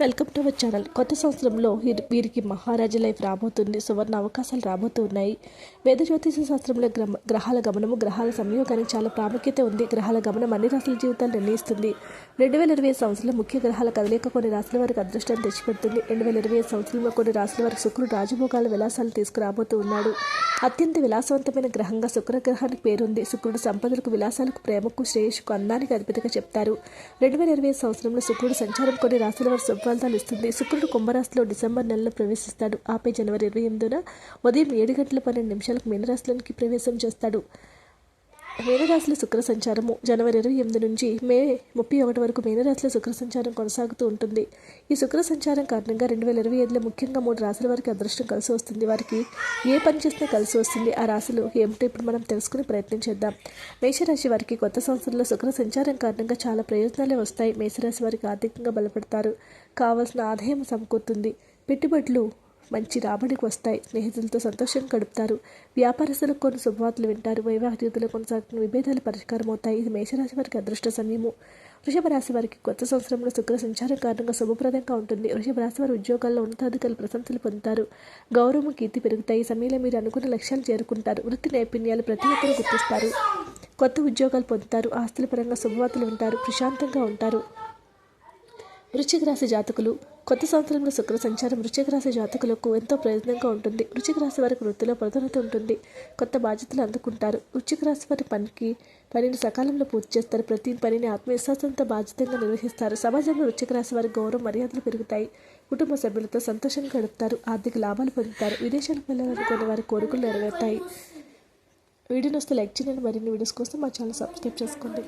Welcome to our channel. కొత్త సంవత్సరంలో వీరికి మహారాజు లైఫ్ రాబోతుంది. సువర్ణ అవకాశాలు రాబోతున్నాయి. వేద జ్యోతిష శాస్త్రంలో గ్రమ- గ్రహాల గమనము గ్రహాల సంయోగానికి చాలా ప్రాముఖ్యత ఉంది. గ్రహాల గమనం అన్ని రాసుల జీవితాలు నిర్ణయిస్తుంది. రెండు వేల ఇరవై సంవత్సరంలో ముఖ్య గ్రహాల కదలిక కొన్ని రాసుల వారికి అదృష్టాన్ని తెచ్చిపెడుతుంది. రెండు వేల ఇరవై సంవత్సరంలో కొన్ని రాసుల వారికి శుక్రుడు రాజభోగాల విలాసాలు తీసుకురాబోతూ ఉన్నాడు. అత్యంత విలాసవంతమైన గ్రహంగా శుక్రగ్రహానికి పేరుంది. శుక్రుడు సంపదలకు విలాసాలకు ప్రేమకు శ్రేయస్సుకు అందానికి అధిపతిగా చెప్తారు. రెండు వేల ఇరవై సంవత్సరంలో శుక్రుడు సంచారం కొన్ని రాసుల వారి శుభఫలితాలు ఇస్తుంది. శుక్రుడు కుంభరాశిలో డిసెంబర్ నెలలో ప్రవేశిస్తాడు. ఆపై జనవరి ఇరవై ఎనిమిదిన ఉదయం ఏడు గంటల పన్నెండు నిమిషాలకు మీనరాశిలోనికి ప్రవేశం చేస్తాడు. మేనరాశుల శుక్ర సంచారము జనవరి ఇరవై ఎనిమిది నుంచి మే ముప్పై ఒకటి వరకు మేనరాశుల శుక్ర సంచారం కొనసాగుతూ ఉంటుంది. ఈ శుక్ర సంచారం కారణంగా రెండు వేల ఇరవై ఐదులో ముఖ్యంగా మూడు రాశుల వారికి అదృష్టం కలిసి వస్తుంది. వారికి ఏ పని చేస్తే కలిసి వస్తుంది? ఆ రాశులు ఏమిటో ఇప్పుడు మనం తెలుసుకుని ప్రయత్నం చేద్దాం. మేషరాశి వారికి కొత్త సంవత్సరంలో శుక్ర సంచారం కారణంగా చాలా ప్రయోజనాలే వస్తాయి. మేషరాశి వారికి ఆర్థికంగా బలపడతారు. కావాల్సిన ఆదాయం సమకూరుతుంది. పెట్టుబడులు మంచి రాబడికి వస్తాయి. స్నేహితులతో సంతోషంగా గడుపుతారు. వ్యాపారస్తులకు కొన్ని శుభవార్తలు వింటారు. వైవాహికులు కొనసాగుతున్న విభేదాలు పరిష్కారం అవుతాయి. ఇది మేషరాశి వారికి అదృష్ట సమయము. వృషభ రాశి వారికి కొత్త సంవత్సరంలో శుక్ర సంచారం కారణంగా శుభప్రదంగా ఉంటుంది. వృషభ రాశి వారి ఉద్యోగాల్లో ఉన్నతాధికారులు ప్రశంసలు పొందుతారు. గౌరవం కీర్తి పెరుగుతాయి. సమయంలో మీరు అనుకున్న లక్ష్యాలు చేరుకుంటారు. వృత్తి నైపుణ్యాలు ప్రతి ఒక్కరూ గుర్తిస్తారు. కొత్త ఉద్యోగాలు పొందుతారు. ఆస్తుల పరంగా శుభవార్తలు ఉంటారు ప్రశాంతంగా ఉంటారు. వృశ్చిక రాశి జాతకులు కొత్త సంవత్సరంలో శుక్ర సంచారం వృశ్చిక రాశి జాతకులకు ఎంతో ప్రయోజనంగా ఉంటుంది. వృశ్చిక రాశి వారికి వృత్తిలో ప్రధానత ఉంటుంది. కొత్త బాధ్యతలు అందుకుంటారు. వృశ్చిక రాశి వారి పనికి పనిని సకాలంలో పూర్తి చేస్తారు. ప్రతి పనిని ఆత్మవిశ్వాసంతో బాధ్యతగా నిర్వహిస్తారు. సమాజంలో వృశ్చిక రాశి వారి గౌరవ మర్యాదలు పెరుగుతాయి. కుటుంబ సభ్యులతో సంతోషంగా గడుపుతారు. ఆర్థిక లాభాలు పొందుతారు. విదేశాలకు వెళ్ళాలనుకునే వారి కోరికలు నెరవేరుతాయి. వీడియోని వస్తే లైక్ చేయండి. మరిన్ని వీడియోస్ కోసం మా ఛానల్ సబ్స్క్రైబ్ చేసుకోండి.